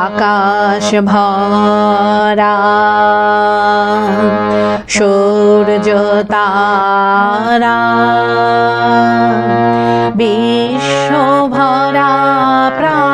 আকাশ ভরা সূর্য তারা বিশ্ব ভরা প্রাণ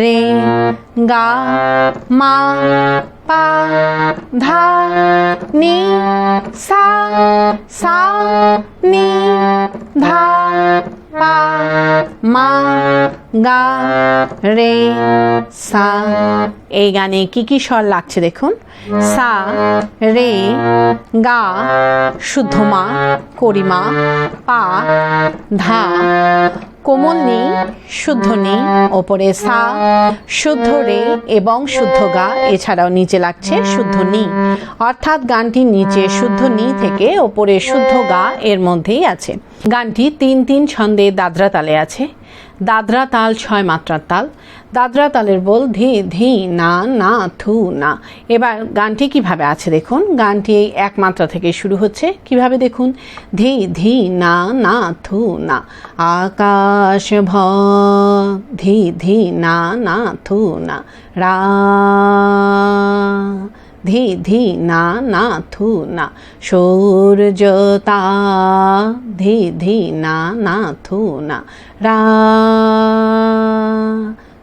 রে গা মা পা ধা নি সা সা, নি, ধা, পা, মা, গা, রে, সা। এই গানে কি কি স্বর লাগছে দেখুন? সা, রে, গা শুদ্ধ মা করিমা, পা, ধা কোমল নেই, শুদ্ধ নেই, ওপরে সা, শুদ্ধ রে এবং শুদ্ধ গা, এছাড়াও নিচে লাগছে শুদ্ধ নি। অর্থাৎ গানটির নিচে শুদ্ধ নি থেকে ওপরে শুদ্ধ গা এর মধ্যেই আছে। গানটি তিন তিন ছন্দে দাদরা তালে আছে। দাদরা তাল ছয় মাত্রার তাল। দাদরা তালের বল ধি ধি, না না, থু, না। এবার গানটি কীভাবে আছে দেখুন। গানটি এই এক মাত্রা থেকে শুরু হচ্ছে। কীভাবে দেখুন? ধি ধি, না না, থু, না। আকাশ ভ, ধি ধি, না না, থু, না। রা, ধি ধি, না না, থু, না। সূর্য ধি ধি, না না, থু, না। রা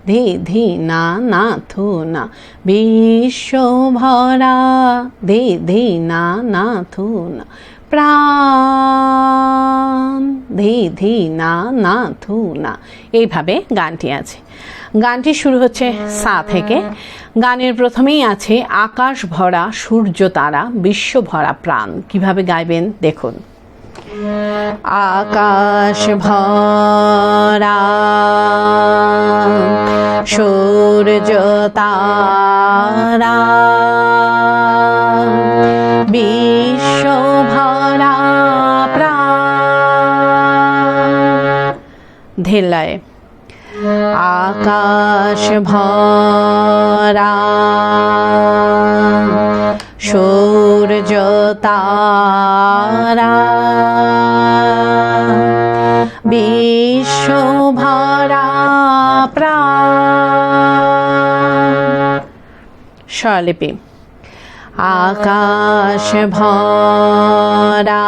ধি ধি না না, থু, না। বিশ্ব ভরা ধি ধি না না, থু, না। প্রাণ ধি ধি না না, থু, না। এইভাবে গানটি আছে। গানটি শুরু হচ্ছে সা থেকে। গানের প্রথমেই আছে আকাশ ভরা সূর্য তারা বিশ্ব ভরা প্রাণ। কীভাবে গাইবেন? দেখুন। আকাশ ভরা সূর্য তারা বিশ্ব ভরা প্রাণ। ধেলায় আকাশ ভরা সূর্য তারা প্রাণ স্বরলিপি আকাশ ভরা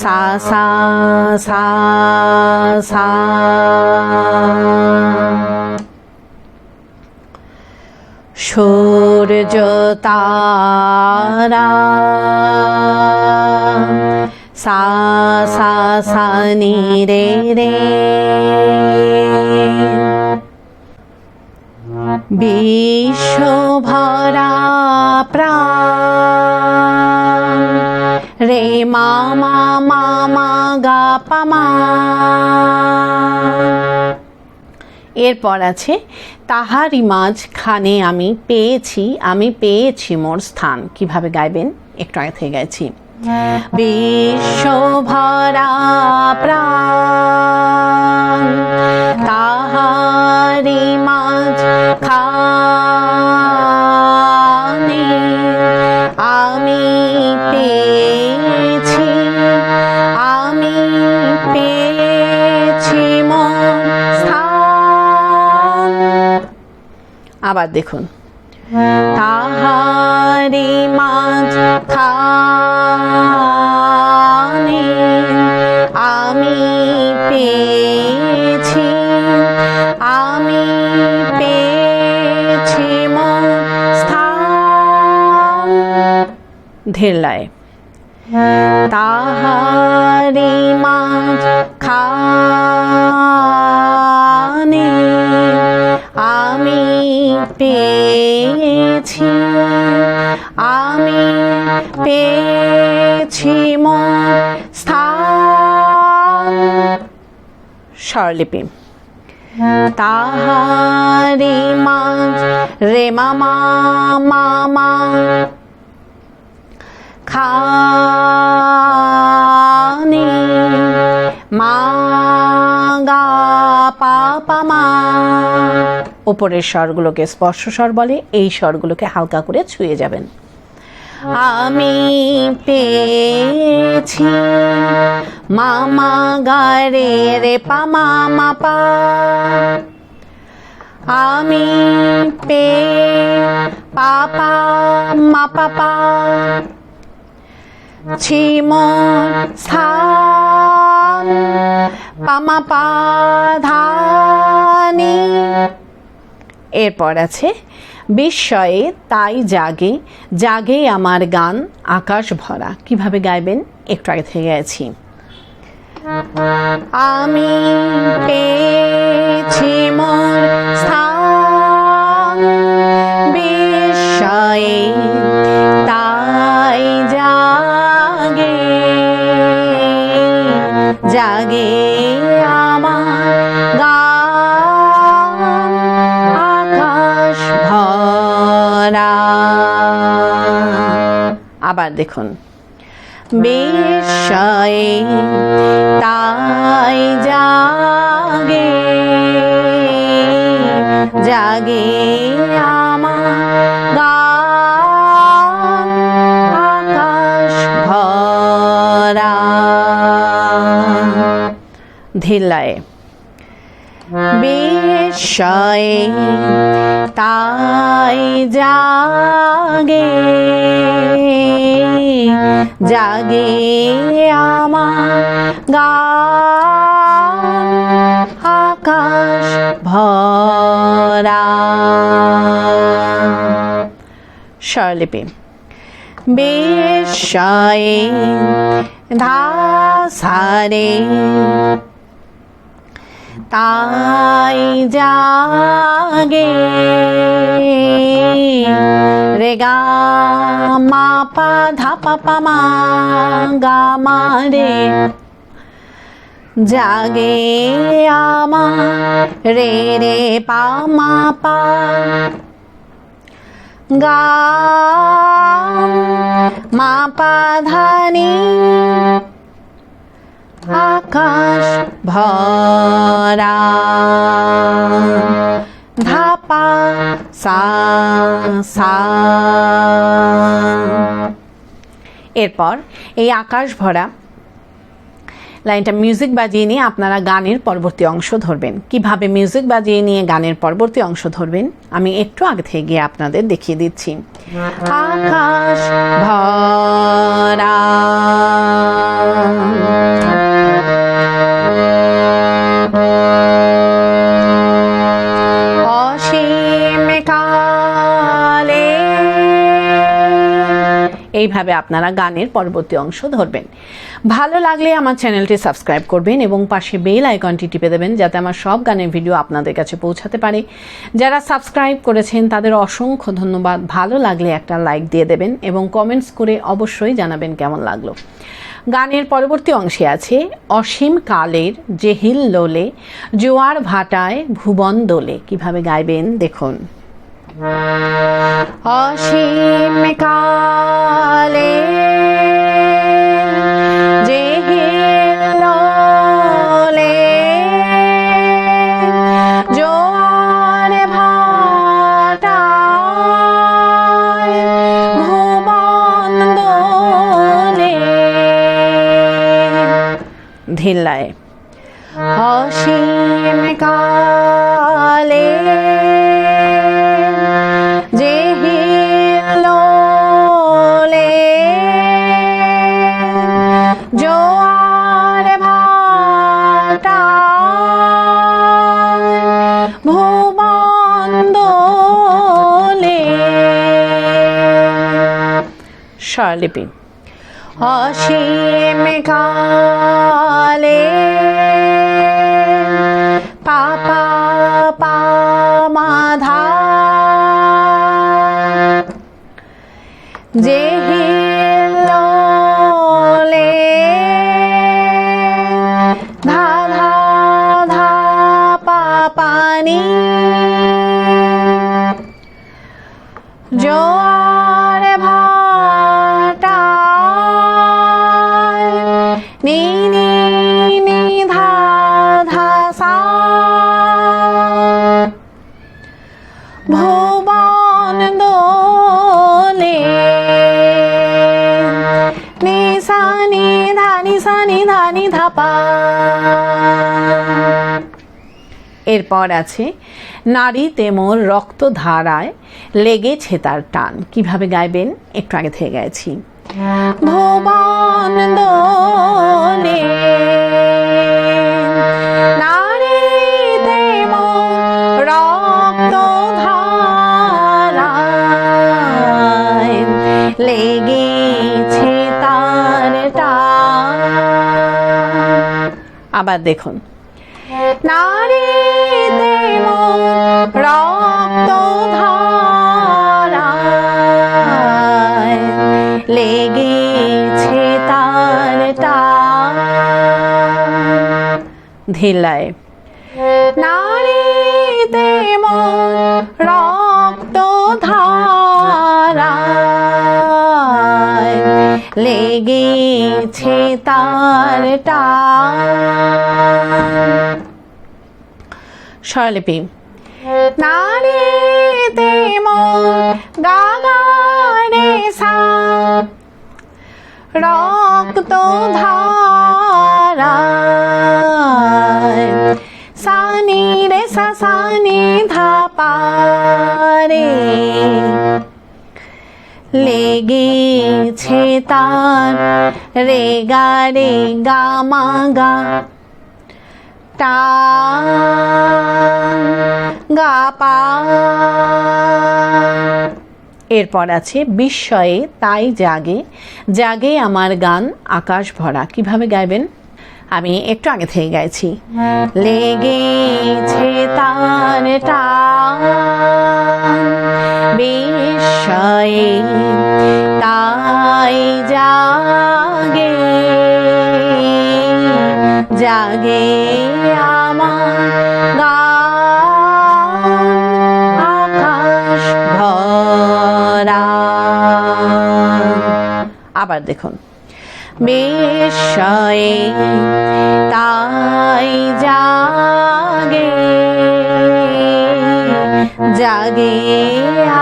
সা সা সা সা। সূর্য তারা সা সা সা নি রে রে বিশ্ব ভরা প্রাণ রে মা মা মা মা গা পামা এরপর আছে তাহারি মাঝ খানে আমি পেয়েছি আমি পেয়েছি মোর স্থান। কীভাবে গাইবেন? একটু আগে থেকে গাইছি। বিশ্ব ভরা প্রাণ তাহারি মাঝ খানে আমি পেয়েছি আমি পেয়েছি স্থান আবার দেখুন তাহারি মাঝ খানে আমি পেয়েছি আমি পেয়েছি স্থান ধেরলায়। তাহারি মাঝ খানে আমি পেয়েছি আমি পেয়েছি মোর স্বরলিপি। তাহারি মা রে মামা মামা। খানি মা গা পা পা মা। ওপরের স্বরগুলোকে স্পর্শ স্বর বলে, এই স্বরগুলোকে হালকা করে ছুঁয়ে যাবেন। আমি পেয়েছি মামা গারে রে পা মামা পা আমি পে পাপা মা পাপা ছিমন স্থান পামা পাধানি এরপর আছে, বিস্ময়ে তাই জাগে জাগে আমার গান আকাশ ভরা। কীভাবে গাইবেন? একটু আগে থেকে গেছি আমি পেয়েছি মোর স্থান বিস্ময়ে তাই জাগে জাগে আবার দেখুন বিস্ময়ে তাই জাগে জাগে আমার তাই জাগে জাগে আমার গান আকাশ ভরা। স্বরলিপি। বিস্ময়ে ধাসারে। তাই জাগে। রে গা মা পা ধা পা পা মা গা মা রে। জাগে আমার রে রে পা মা পা। গা মা পা ধানি। আকাশ ভরা। ধাপা সা সা। এরপর এই আকাশ ভরা লাইনটা মিউজিক বাজিয়ে নিয়ে আপনারা গানের পরবর্তী অংশ ধরবেন। কীভাবে মিউজিক বাজিয়ে নিয়ে গানের পরবর্তী অংশ ধরবেন, আমি একটু আগে থেকে গিয়ে আপনাদের দেখিয়ে দিচ্ছি। আকাশ ভরা এইভাবে আপনারা গানের পরবর্তী অংশ ধরবেন। ভালো লাগলে আমার চ্যানেলটি সাবস্ক্রাইব করবেন এবং পাশে বেল আইকনটি টিপে দেবেন যাতে আমার সব গানের ভিডিও আপনাদের কাছে পৌঁছাতে পারে। যারা সাবস্ক্রাইব করেছেন, তাদের অসংখ্য ধন্যবাদ। ভালো লাগলে একটা লাইক দিয়ে দেবেন এবং কমেন্টস করে অবশ্যই জানাবেন কেমন লাগল। গানের পরবর্তী অংশে আছে, অসীম কালের জেহিল লোলে, জোয়ার ভাটায় ভুবন দোলে। কীভাবে গাইবেন? দেখুন। অসীম কালে ধিল্লায় অসীম কালে স্বরলিপি অসীম কালে পাপা পামাধা যে হিল্লোলে ধা ধা ধা পাপা নি এরপর আছে, নারী তেমর রক্ত ধারায় লেগেছে তার টান। কীভাবে গাইবেন? একটু আগে থেকে ধারায় লেগেছে আবার দেখুন। নারী দেব রক্ত ধারায় লেগেছে তার নারী দেব রক্ত ধারায় লেগেছে তার টান। স্বরলিপি নারী দেব গাগারে সা। রক্ত ধারায় সানি রে সানি ধা পারে লেগেছে তার রে গা রে গা মা গা। টান গা পা। এরপর আছে, বিস্ময়ে তাই জাগে জাগে আমার গান আকাশ ভরা। কীভাবে গাইবেন? আমি একটু আগে থেকে গাইছি। লেগেছে তার বিস্ময়ে তাই জাগে জাগে দেখুন। বিস্ময়ে তাই জাগে জাগে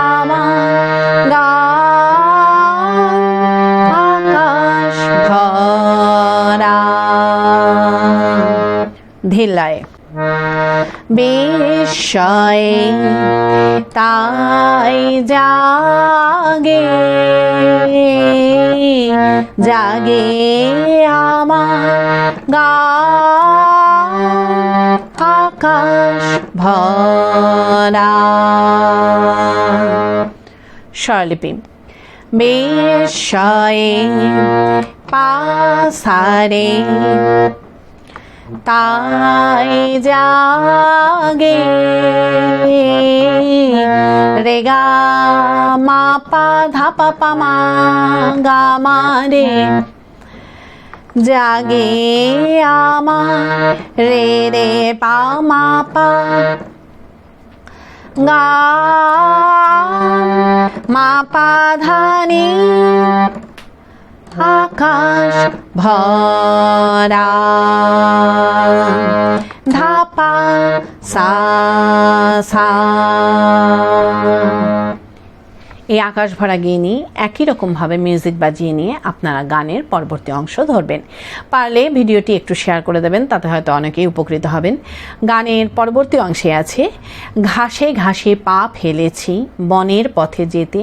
আমার আকাশ ধিলায় বিস্ময়ে তাই জাগে জাগে আমার গান আকাশ ভরা। স্বরলিপি বিস্ময়ে পাসারে তাই জাগে রে গা, মা পা, ধা পা মা গা, মা রে। জাগে আমার রে রে পা, মা পা গা। মা পা, ধা নি। আকাশ ভরা ধাপা সা সা। এই আকাশ ভরা গিয়ে নিয়ে একই রকমভাবে মিউজিক বাজিয়ে নিয়ে আপনারা গানের পরবর্তী অংশ ধরবেন। পারলে ভিডিওটি একটু শেয়ার করে দেবেন, তাতে হয়তো অনেকেই উপকৃত হবেন। গানের পরবর্তী অংশে আছে, ঘাসে ঘাসে পা ফেলেছি, বনের পথে যেতে,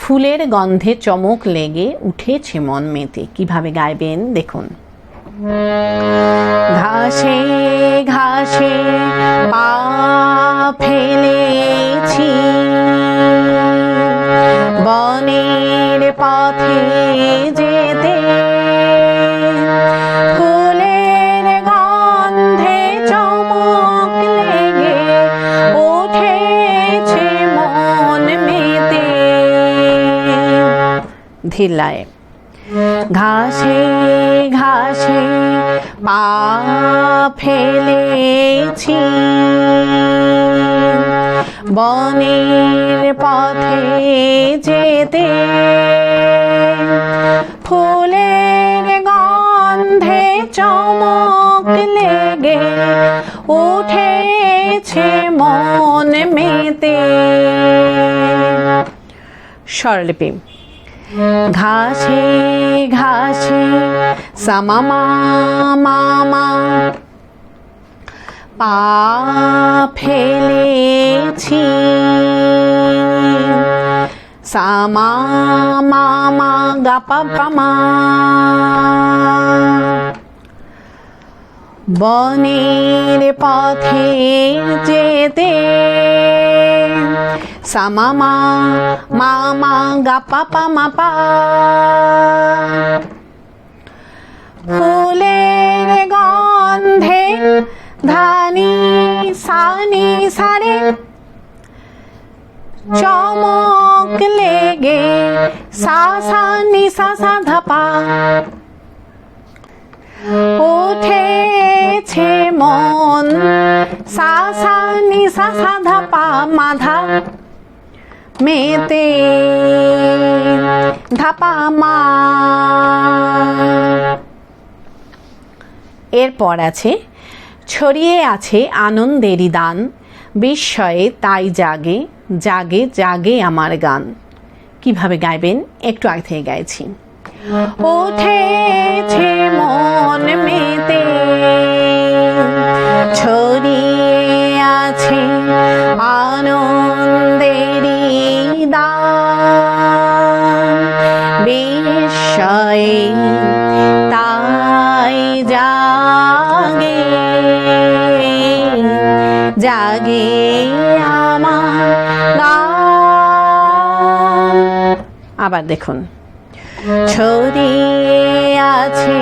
ফুলের গন্ধে চমক লেগে উঠেছে মন মেতে। কীভাবে গাইবেন? দেখুন। ঘাসে ঘাসে পা ফেলেছি। বনের পথে যেতে ফুলের গন্ধে চমক লেগে উঠেছে মন মেতে। ধিলায় ঘাসে ঘাসে পা ফেলেছি। বনের পথে যেতে ফুলের গন্ধে চমক লেগে উঠেছে মন মেতে। স্বরলিপি। ঘাসে ঘাসে সামামা মামা পা ফেলেছি সামা মামা গাপা পামা বনের পথে যেতে। সামামা মামা গাপা পামা পা ফুলের গন্ধে ধানি, সানি, সারে। চমক লেগে সা সা, নি, সা সা ধাপা উঠেছে মন। সা সা নি সা সা ধাপা মাধা। মেতে ধাপা মা। এরপর আছে, ছড়িয়ে আছে আনন্দেরই দান। বিস্ময়ে তাই জাগে জাগে জাগে আমার গান। কীভাবে গাইবেন? একটু আগে থেকে গাইছি। উঠেছে মন মেতে। ছড়িয়ে আছে আনন্দেরই দান বিস্ময়ে তাই জাগে জাগে আমার আবার দেখুন। ছড়িয়ে আছে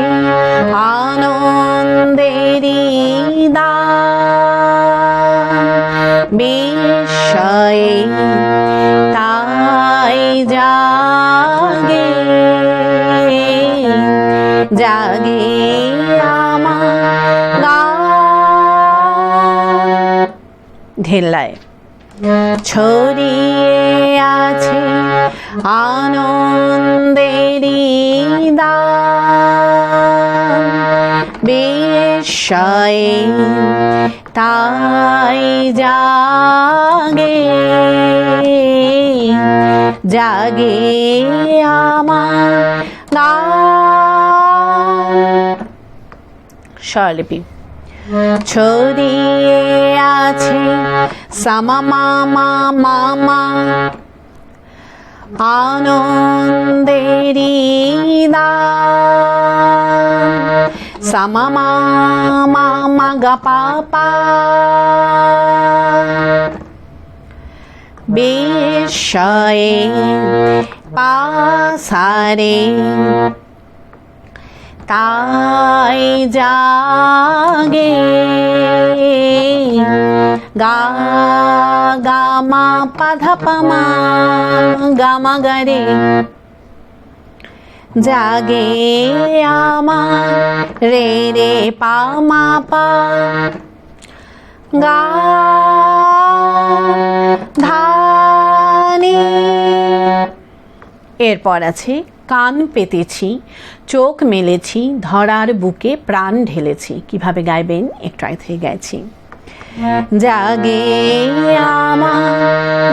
আনন্দেরই দান বিস্ময়ে তাই জাগে জাগে ঢেলায় ছড়িয়ে আছে আনন্দেরই দান বিস্ময়ে তাই জাগে জাগে আমার স্বরলিপি। ছড়িয়ে আছে সামা মামা মামা আনন্দেরই দান সামা মামা মাগা পাপা বিস্ময়ে পাসারে তাই জাগে। গা গামা পাধা পামা গামা গারে জাগে আমার রে রে পামা পা। গা ধানি এরপর আছে কান পেতেছি, চোখ মেলেছি, ধরার বুকে প্রাণ ঢেলেছি। কীভাবে গাইবেন? একটু আগে থেকে গাইছি। জাগে আমার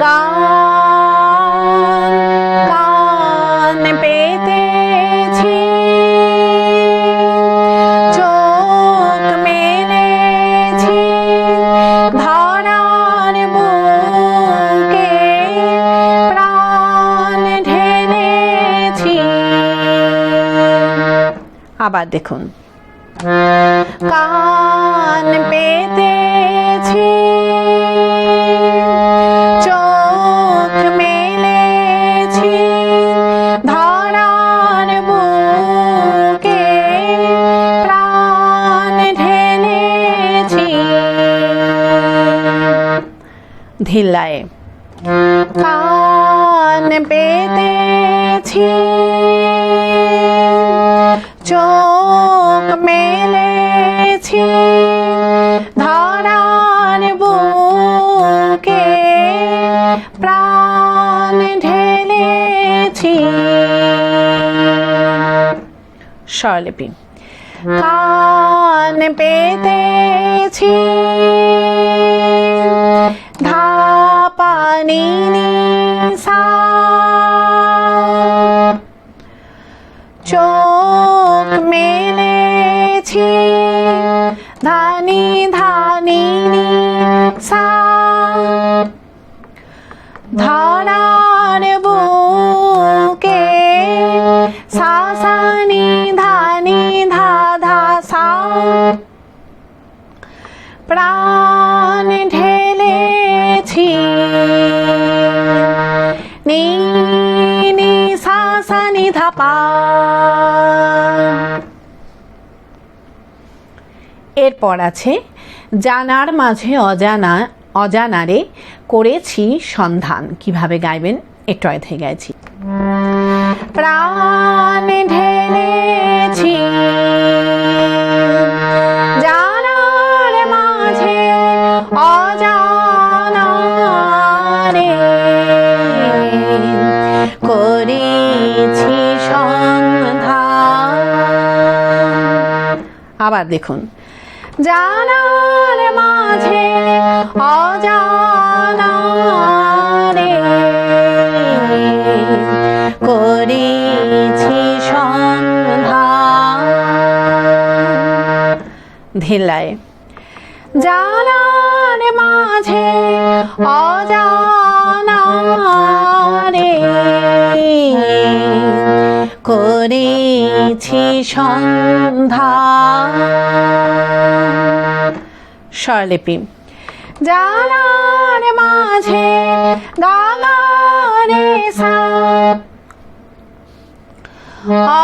আবার দেখুন। কান পেতেছি চোখ মেলেছি ধরার বুকে প্রাণ ঢেলেছি। ধিল্লায়। কান পেতেছি চোখ মেলেছি ধরান বুকে প্রাণ ঢেলেছি। স্বরলিপি কান পেতেছি ধাপানি সা চোখ মেলেছি। ধানি ধানি সা ধরার বুকে সাসানি, ধানি ধা ধা সা প্রাণ ঢেলেছি। নি নি সা সা ধা পা এরপর আছে, জানার মাঝে অজানা, অজানারে করেছি সন্ধান। কীভাবে গাইবেন? একটু আগে গাইছি। প্রাণ ঢেলেছি, জানার মাঝে অজানারে করেছি সন্ধান। আবার দেখুন। জানার মাঝে অজানারে করেছি সন্ধান ধেলায় জানার মাঝে অজানারে করেছি সন্ধান। স্বরলিপি। জানার মাঝে গাগারে সা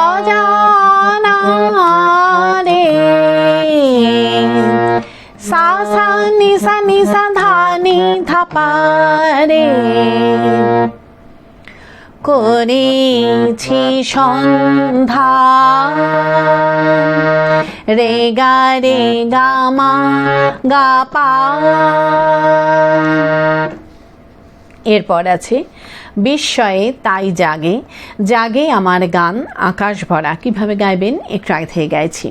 অজানারে সা সা, নি সা নি, সা, ধা রে। করেছি সন্ধান রে গা রে গা, মা, গা, পা। এরপর আছে, বিস্ময়ে তাই জাগে জাগে আমার গান, আকাশ ভরা। কীভাবে গাইবেন? একটু আগে থেকে গাইছি।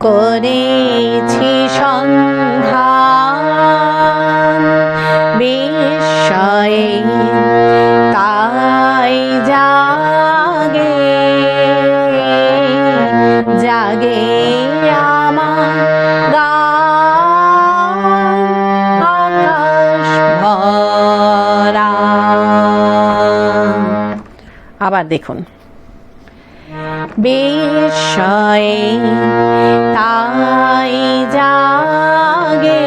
করেছি সন্ধ্যা, বিস্ময়ে জাগে জাগে আমার আবার দেখুন। বিস্ময়ে তাই জাগে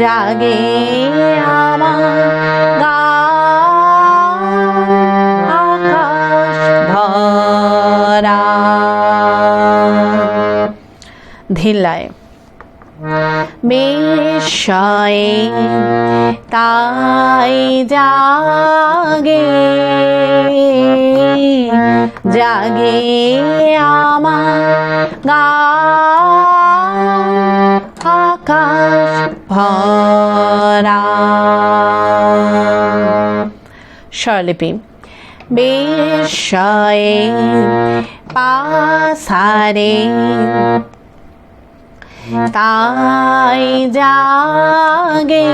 জাগে ধিলায় বিস্ময়ে তাই জাগে জাগে আমার গান আকাশ ভরা। স্বরলিপি বিস্ময়ে পাসারে তাই জাগে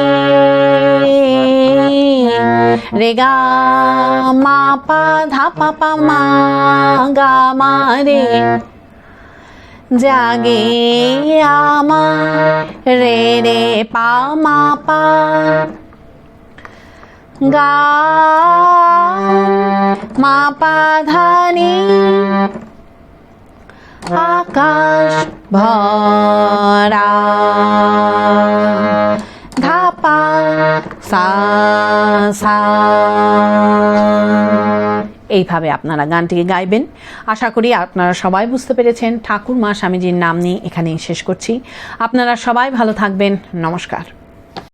রে গা মা পা ধা পা পা মা গা মা রে। জাগে আমার রে রে পা মা পা গা মা পা ধানি আকাশ ভরা, ধাপা সা সা। এইভাবে আপনারা গানটিকে গাইবেন। আশা করি আপনারা সবাই বুঝতে পেরেছেন ঠাকুর মা স্বামীজির নাম নিয়ে এখানেই শেষ করছি। আপনারা সবাই ভালো থাকবেন। নমস্কার।